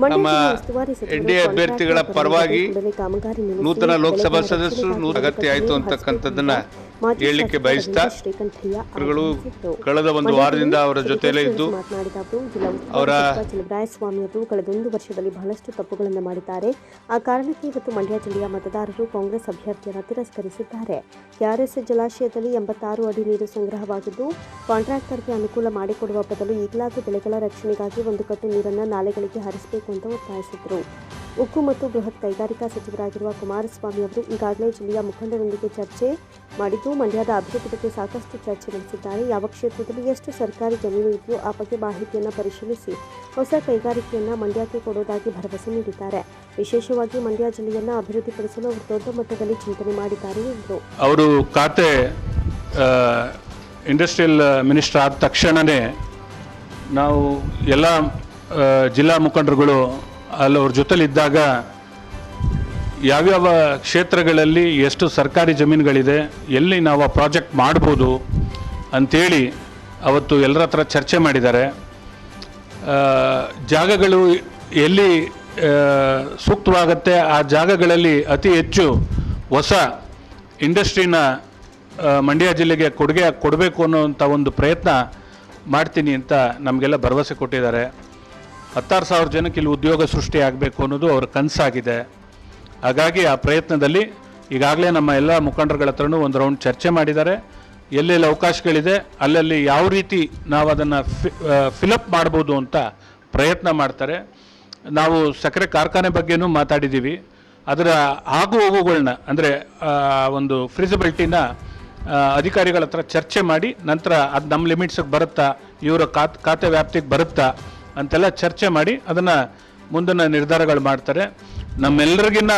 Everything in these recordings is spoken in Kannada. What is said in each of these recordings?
ನಮ್ಮ ಎನ್ಡಿಎ ಅಭ್ಯರ್ಥಿಗಳ ಪರವಾಗಿ ನೂತನ ಲೋಕಸಭಾ ಸದಸ್ಯರು ಅಗತ್ಯ ಆಯಿತು ಅಂತಕ್ಕಂಥದ್ದನ್ನ ಹೇಳಲಿಕ್ಕೆ ಬಯಸ್ತಾ ಕಳೆದ ಒಂದು ವಾರದಿಂದ ಅವರ ಜೊತೆಯಲ್ಲೇ ಇದ್ದು ಅವರ ಸ್ವಾಮಿ ಅವರು ಕಳೆದೊಂದು ವರ್ಷದಲ್ಲಿ ಬಹಳಷ್ಟು ತಪ್ಪುಗಳನ್ನು ಮಾಡಿದ್ದಾರೆ. ಆ ಕಾರಣಕ್ಕೆ ಇವತ್ತು ಮಂಡ್ಯ ಜಿಲ್ಲೆಯ ಮತದಾರರು ಕಾಂಗ್ರೆಸ್ ಅಭ್ಯರ್ಥಿಯನ್ನು ತಿರಸ್ಕರಿಸಿದ್ದಾರೆ. ಕೆಆರ್ಎಸ್ ಜಲಾಶಯದಲ್ಲಿ ಎಂಬತ್ತಾರು ಅಡಿ ನೀರು ಸಂಗ್ರಹವಾಗಿದ್ದು ಕಾಂಟ್ರಾಕ್ಟರ್ಗೆ ಅನುಕೂಲ ಮಾಡಿಕೊಡುವ ಬದಲು ಈಗಲಾದರೂ ಬೆಳೆಗಳ ರಕ್ಷಣೆಗಾಗಿ ಒಂದು ಕಟ್ಟು ನೀರನ್ನು ನಾಲೆಗಳಿಗೆ ಹರಿಸಬೇಕು ಅಂತ ಒತ್ತಾಯಿಸಿದರು. ಉಕ್ಕು ಮತ್ತು ಬೃಹತ್ ಕೈಗಾರಿಕಾ ಸಚಿವರಾಗಿರುವ ಕುಮಾರಸ್ವಾಮಿ ಅವರು ಈಗಾಗಲೇ ಜಿಲ್ಲೆಯ ಮುಖಂಡರೊಂದಿಗೆ ಚರ್ಚೆ ಮಾಡಿದ್ದು, ಮಂಡ್ಯದ ಅಭಿವೃದ್ಧಿ ಬಗ್ಗೆ ಸಾಕಷ್ಟು ಚರ್ಚೆ ನಡೆಸಿದ್ದಾರೆ. ಯಾವ ಕ್ಷೇತ್ರದಲ್ಲಿ ಎಷ್ಟು ಸರ್ಕಾರಿ ಜಮೀನು ಇದೆಯೋ ಆ ಬಗ್ಗೆ ಮಾಹಿತಿಯನ್ನು ಪರಿಶೀಲಿಸಿ. ಹೊಸ ಕೈಗಾರಿಕೆಯನ್ನು ಮಂಡ್ಯಕ್ಕೆ ಕೊಡುವುದಾಗಿ ಭರವಸೆ ನೀಡಿದ್ದಾರೆ. ವಿಶೇಷವಾಗಿ ಮಂಡ್ಯ ಜಿಲ್ಲೆಯನ್ನು ಅಭಿವೃದ್ಧಿಪಡಿಸಲು ಅವರು ದೊಡ್ಡ ಮಟ್ಟದಲ್ಲಿ ಚಿಂತನೆ ಮಾಡಿದ್ದಾರೆ ಎಂದರು. ಅವರು ಖಾತೆ ಇಂಡಸ್ಟ್ರಿಯಲ್ ಮಿನಿಸ್ಟರ್ ಆದ ತಕ್ಷಣವೇ ನಾವು ಎಲ್ಲ ಜಿಲ್ಲಾ ಮುಖಂಡರುಗಳು ಅಲ್ಲಿ ಅವ್ರ ಜೊತೆಲಿದ್ದಾಗ ಯಾವ್ಯಾವ ಕ್ಷೇತ್ರಗಳಲ್ಲಿ ಎಷ್ಟು ಸರ್ಕಾರಿ ಜಮೀನುಗಳಿದೆ, ಎಲ್ಲಿ ನಾವು ಆ ಪ್ರಾಜೆಕ್ಟ್ ಮಾಡ್ಬೋದು ಅಂಥೇಳಿ ಅವತ್ತು ಎಲ್ಲರ ಹತ್ರ ಚರ್ಚೆ ಮಾಡಿದ್ದಾರೆ. ಜಾಗಗಳು ಎಲ್ಲಿ ಸೂಕ್ತವಾಗತ್ತೆ, ಆ ಜಾಗಗಳಲ್ಲಿ ಅತಿ ಹೆಚ್ಚು ಹೊಸ ಇಂಡಸ್ಟ್ರಿನ ಮಂಡ್ಯ ಜಿಲ್ಲೆಗೆ ಕೊಡುಗೆ ಕೊಡಬೇಕು ಅನ್ನೋಂಥ ಒಂದು ಪ್ರಯತ್ನ ಮಾಡ್ತೀನಿ ಅಂತ ನಮಗೆಲ್ಲ ಭರವಸೆ ಕೊಟ್ಟಿದ್ದಾರೆ. ಹತ್ತಾರು ಸಾವಿರ ಜನಕ್ಕೆ ಇಲ್ಲಿ ಉದ್ಯೋಗ ಸೃಷ್ಟಿ ಆಗಬೇಕು ಅನ್ನೋದು ಅವರ ಕನಸಾಗಿದೆ. ಹಾಗಾಗಿ ಆ ಪ್ರಯತ್ನದಲ್ಲಿ ಈಗಾಗಲೇ ನಮ್ಮ ಎಲ್ಲ ಮುಖಂಡರುಗಳ ಹತ್ರನೂ ಒಂದು ರೌಂಡ್ ಚರ್ಚೆ ಮಾಡಿದ್ದಾರೆ. ಎಲ್ಲೆಲ್ಲಿ ಅವಕಾಶಗಳಿದೆ, ಅಲ್ಲಲ್ಲಿ ಯಾವ ರೀತಿ ನಾವು ಅದನ್ನು ಫಿಲಪ್ ಮಾಡ್ಬೋದು ಅಂತ ಪ್ರಯತ್ನ ಮಾಡ್ತಾರೆ. ನಾವು ಸಕ್ಕರೆ ಕಾರ್ಖಾನೆ ಬಗ್ಗೆನೂ ಮಾತಾಡಿದ್ದೀವಿ. ಅದರ ಆಗು ಹೋಗುಗಳನ್ನ ಅಂದರೆ ಒಂದು ಫ್ರಿಸಿಬಿಲಿಟಿನ ಅಧಿಕಾರಿಗಳ ಹತ್ರ ಚರ್ಚೆ ಮಾಡಿ, ನಂತರ ಅದು ನಮ್ಮ ಲಿಮಿಟ್ಸಿಗೆ ಬರುತ್ತಾ, ಇವರ ಖಾತೆ ವ್ಯಾಪ್ತಿಗೆ ಬರುತ್ತಾ ಅಂತೆಲ್ಲ ಚರ್ಚೆ ಮಾಡಿ ಅದನ್ನು ಮುಂದಿನ ನಿರ್ಧಾರಗಳು ಮಾಡ್ತಾರೆ. ನಮ್ಮೆಲ್ಲರಿಗಿನ್ನ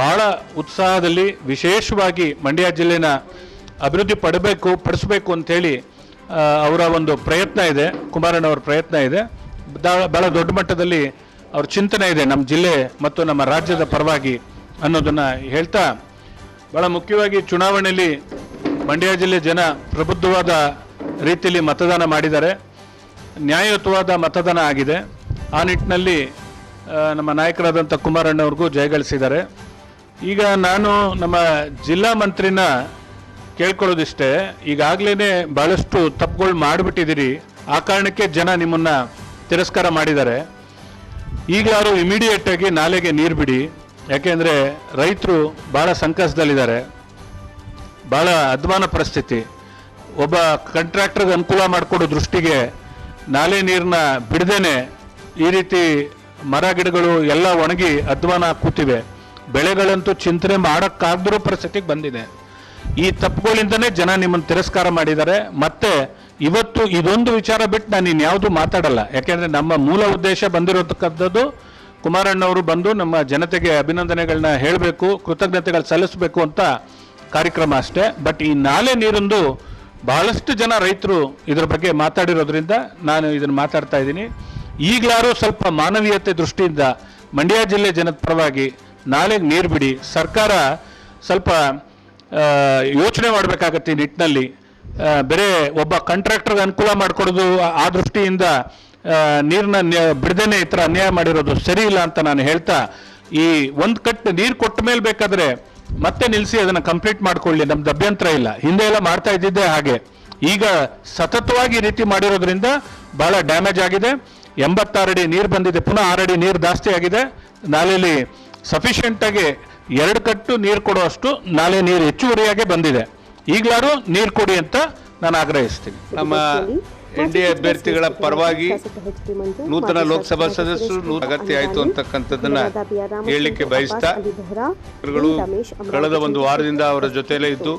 ಬಹಳ ಉತ್ಸಾಹದಲ್ಲಿ ವಿಶೇಷವಾಗಿ ಮಂಡ್ಯ ಜಿಲ್ಲೆನ ಅಭಿವೃದ್ಧಿ ಪಡಬೇಕು, ಪಡಿಸಬೇಕು ಅಂಥೇಳಿ ಅವರ ಒಂದು ಪ್ರಯತ್ನ ಇದೆ ಕುಮಾರಣ್ಣವ್ರ ಪ್ರಯತ್ನ ಇದೆ. ಭಾಳ ದೊಡ್ಡ ಮಟ್ಟದಲ್ಲಿ ಅವ್ರ ಚಿಂತನೆ ಇದೆ ನಮ್ಮ ಜಿಲ್ಲೆ ಮತ್ತು ನಮ್ಮ ರಾಜ್ಯದ ಪರವಾಗಿ ಅನ್ನೋದನ್ನು ಹೇಳ್ತಾ ಭಾಳ ಮುಖ್ಯವಾಗಿ ಚುನಾವಣೆಯಲ್ಲಿ ಮಂಡ್ಯ ಜಿಲ್ಲೆ ಜನ ಪ್ರಬುದ್ಧವಾದ ರೀತಿಯಲ್ಲಿ ಮತದಾನ ಮಾಡಿದ್ದಾರೆ. ನ್ಯಾಯಯುತವಾದ ಮತದಾನ ಆಗಿದೆ. ಆ ನಿಟ್ಟಿನಲ್ಲಿ ನಮ್ಮ ನಾಯಕರಾದಂಥ ಕುಮಾರಣ್ಣವ್ರಿಗೂ ಜಯಗಳಿಸಿದ್ದಾರೆ ಈಗ ನಾನು ನಮ್ಮ ಜಿಲ್ಲಾ ಮಂತ್ರಿನ ಕೇಳ್ಕೊಳ್ಳೋದಿಷ್ಟೇ ಈಗಾಗಲೇ ಭಾಳಷ್ಟು ತಪ್ಪುಗಳು ಮಾಡಿಬಿಟ್ಟಿದ್ದೀರಿ. ಆ ಕಾರಣಕ್ಕೆ ಜನ ನಿಮ್ಮನ್ನು ತಿರಸ್ಕಾರ ಮಾಡಿದ್ದಾರೆ. ಈಗಲಾರು ಇಮಿಡಿಯೇಟ್ ಆಗಿ ನಾಲೆಗೆ ನೀರು ಬಿಡಿ. ಯಾಕೆಂದರೆ ರೈತರು ಭಾಳ ಸಂಕಷ್ಟದಲ್ಲಿದ್ದಾರೆ. ಭಾಳ ಅಧ್ವಾನ ಪರಿಸ್ಥಿತಿ. ಒಬ್ಬ ಕಾಂಟ್ರಾಕ್ಟರ್ಗೆ ಅನುಕೂಲ ಮಾಡಿಕೊಡೋ ದೃಷ್ಟಿಗೆ ನಾಲೆ ನೀರನ್ನ ಬಿಡದೇನೆ ಈ ರೀತಿ ಮರ ಗಿಡಗಳು ಎಲ್ಲ ಒಣಗಿ ಅಧ್ವಾನ ಕೂತಿವೆ. ಬೆಳೆಗಳಂತೂ ಚಿಂತನೆ ಮಾಡೋಕ್ಕಾಗದಿರೋ ಪರಿಸ್ಥಿತಿಗೆ ಬಂದಿದೆ. ಈ ತಪ್ಪುಗಳಿಂದನೇ ಜನ ನಿಮ್ಮನ್ನು ತಿರಸ್ಕಾರ ಮಾಡಿದ್ದಾರೆ. ಮತ್ತೆ ಇವತ್ತು ಇದೊಂದು ವಿಚಾರ ಬಿಟ್ಟು ನಾನು ಇನ್ಯಾವುದೂ ಮಾತಾಡಲ್ಲ. ಯಾಕೆಂದ್ರೆ ನಮ್ಮ ಮೂಲ ಉದ್ದೇಶ ಬಂದಿರತಕ್ಕಂಥದ್ದು ಕುಮಾರಣ್ಣವರು ಬಂದು ನಮ್ಮ ಜನತೆಗೆ ಅಭಿನಂದನೆಗಳನ್ನ ಹೇಳಬೇಕು, ಕೃತಜ್ಞತೆಗಳು ಸಲ್ಲಿಸಬೇಕು ಅಂತ ಕಾರ್ಯಕ್ರಮ ಅಷ್ಟೇ. ಬಟ್ ಈ ನಾಲೆ ನೀರೊಂದು ಬಹಳಷ್ಟು ಜನ ರೈತರು ಇದರ ಬಗ್ಗೆ ಮಾತಾಡಿರೋದ್ರಿಂದ ನಾನು ಇದನ್ನು ಮಾತಾಡ್ತಾ ಇದ್ದೀನಿ. ಈಗಲಾರು ಸ್ವಲ್ಪ ಮಾನವೀಯತೆ ದೃಷ್ಟಿಯಿಂದ ಮಂಡ್ಯ ಜಿಲ್ಲೆ ಜನದ ಪರವಾಗಿ ನಾಳೆ ನೀರು ಬಿಡಿ, ಸರ್ಕಾರ ಸ್ವಲ್ಪ ಯೋಚನೆ ಮಾಡಬೇಕಾಗತ್ತೆ ಈ ನಿಟ್ಟಿನಲ್ಲಿ. ಬೇರೆ ಒಬ್ಬ ಕಾಂಟ್ರಾಕ್ಟರ್ಗೆ ಅನುಕೂಲ ಮಾಡಿಕೊಡೋದು ಆ ದೃಷ್ಟಿಯಿಂದ ನೀರನ್ನ ಬಿಡದೇನೆ ಈ ಥರ ಅನ್ಯಾಯ ಮಾಡಿರೋದು ಸರಿ ಇಲ್ಲ ಅಂತ ನಾನು ಹೇಳ್ತಾ, ಈ ಒಂದು ಕಟ್ಟು ನೀರು ಕೊಟ್ಟ ಮೇಲೆ ಬೇಕಾದ್ರೆ ಮತ್ತೆ ನಿಲ್ಲಿಸಿ ಅದನ್ನು ಕಂಪ್ಲೀಟ್ ಮಾಡ್ಕೊಳ್ಳಿ. ನಮ್ದು ಅಭ್ಯಂತರ ಇಲ್ಲ. ಹಿಂದೆ ಎಲ್ಲ ಮಾಡ್ತಾ ಇದ್ದಿದ್ದೆ ಹಾಗೆ. ಈಗ ಸತತವಾಗಿ ಈ ರೀತಿ ಮಾಡಿರೋದ್ರಿಂದ ಬಹಳ ಡ್ಯಾಮೇಜ್ ಆಗಿದೆ. ಎಂಬತ್ತಾರು ಅಡಿ ನೀರು ಬಂದಿದೆ. ಪುನಃ ಆರಡಿ ನೀರು ಜಾಸ್ತಿ ಆಗಿದೆ. ನಾಲೆಯಲ್ಲಿ ಸಫಿಷಿಯೆಂಟ್ ಆಗಿ ಎರಡು ಕಟ್ಟು ನೀರು ಕೊಡುವಷ್ಟು ನಾಲೆ ನೀರು ಹೆಚ್ಚುವರಿಯಾಗಿ ಬಂದಿದೆ. ಈಗಲಾರು ನೀರು ಕೊಡಿ ಅಂತ ನಾನು ಆಗ್ರಹಿಸ್ತೀನಿ. ನಮ್ಮ ಎನ್ಡಿಎ ಅಭ್ಯರ್ಥಿಗಳ ಪರವಾಗಿ ನೂತನ ಲೋಕಸಭಾ ಸದಸ್ಯರು ಅಗತ್ಯ ಆಯಿತು ಅಂತಕ್ಕಂಥದ್ದನ್ನ ಹೇಳಲಿಕ್ಕೆ ಬಯಸ್ತಾ ಕಳೆದ ಒಂದು ವಾರದಿಂದ ಅವರ ಜೊತೆಯಲ್ಲೇ ಇದ್ದು